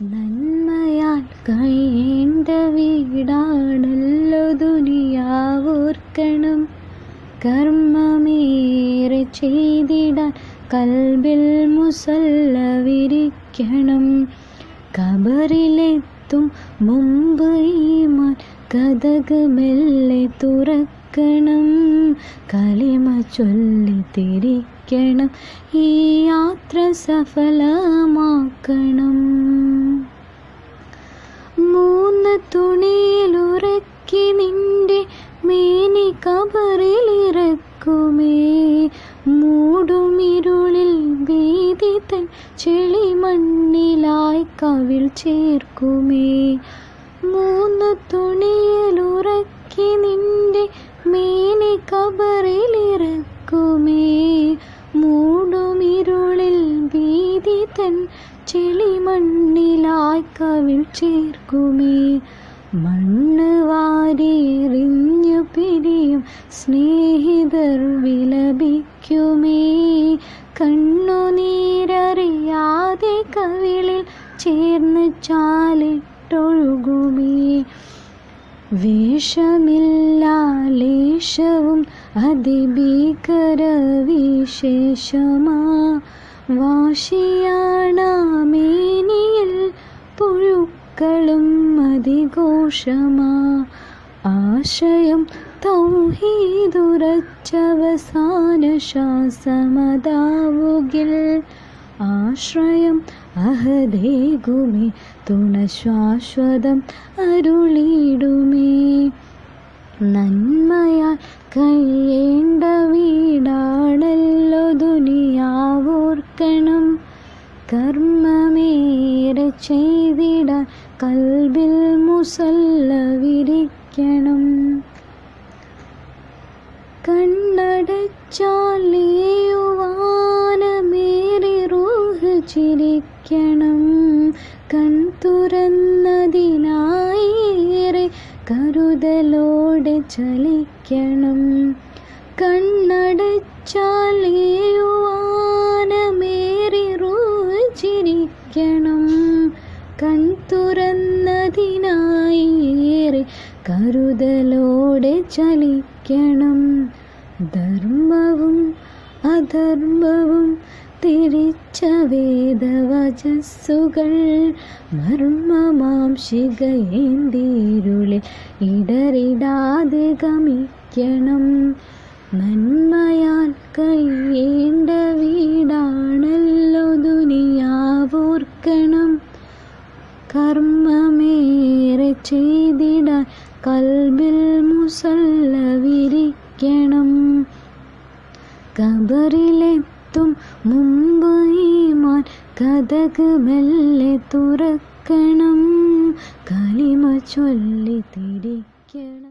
നന്മയാൽ കഴിയേണ്ട വീടാണല്ലോ ദുനിയാവോർക്കണം കർമ്മമേറെ ചെയ്തിടാൻ കൽബിൽ മുസല്ല വിരിക്കണം കബറിലെത്തും മുമ്പ് ഈമാൻ കഥക് മെല്ലെ തുറക്കണം. കലിമ ചൊല്ലി തിരിക്കണം. ഈ യാത്ര സഫലമാക്കണം. കബറിലിറക്കുമേ മൂടുമിരുളിൽ വീതി തൻ ചെളിമണ്ണിലായി കവിൾ ചേർക്കുമേ. മൂന്ന് തുണിയിലുറക്കി നിന്റെ മേനി കബറിലിറക്കുമേ. മൂടുമിരുളിൽ വീതി തൻ ചെളിമണ്ണിലായി കവിൾ ചേർക്കുമേ. മണ്ണ് വാരിയെറിഞ്ഞു പിരിയും സ്നേഹിതർ വിലപിക്കുമേ. കണ്ണുനീരറിയാതെ കവിളിൽ ചേർന്ന് ചാലിട്ടൊഴുകുമേ. വേഷമില്ലാലേശവും അതിഭീകര വിശേഷമാ. വാശിയാണാമേനിയിൽ പുഴുക്കളും അതിഘോഷമാ. ആശയം തൗഹീദുറച്ചവസാന ശ്വാസമതാവുകിൽ ആശ്രയം അഹദേകുമേ തുണ ശാശ്വതം അരുളിടുമേ നന്മയാൽ കഴിയേണ്ട വീടാണല്ലോ ദുനിയാവോർക്കണം. കർമ്മമേറെ ചെയ്തിടാൻ കൽബിൽ മുസല്ല വിരിക്കണം കണ്ണടച്ചാലേയുവാനമേറി റൂഹ് ചിരിക്കണം. കൺ തുറന്നതിനായേറെ കരുതലോടെ ചലിക്കണം. കണ്ണടച്ചാലേയുവാനമേറി റൂഹ് ചിരിക്കണം. കൺ കരുതലോടെ ചലിക്കണം. ധർമ്മവും അധർമ്മവും തിരിച്ച വേദവചസ്സുകൾ മർമ്മമാം ശിഖയേന്തിരുളെ ഇടറിടാതെ ഗമിക്കണം. നന്മയാൽ കഴിയേണ്ട കർമ്മമേറെ ചെയ്തിടാൻ കൽബിൽ മുസല്ല വിരിക്കണം കബറിലെത്തും മുമ്പ് ഈമാൻ കഥക് മെല്ലെ തുറക്കണം. കലിമ ചൊല്ലി തിരിക്കണം.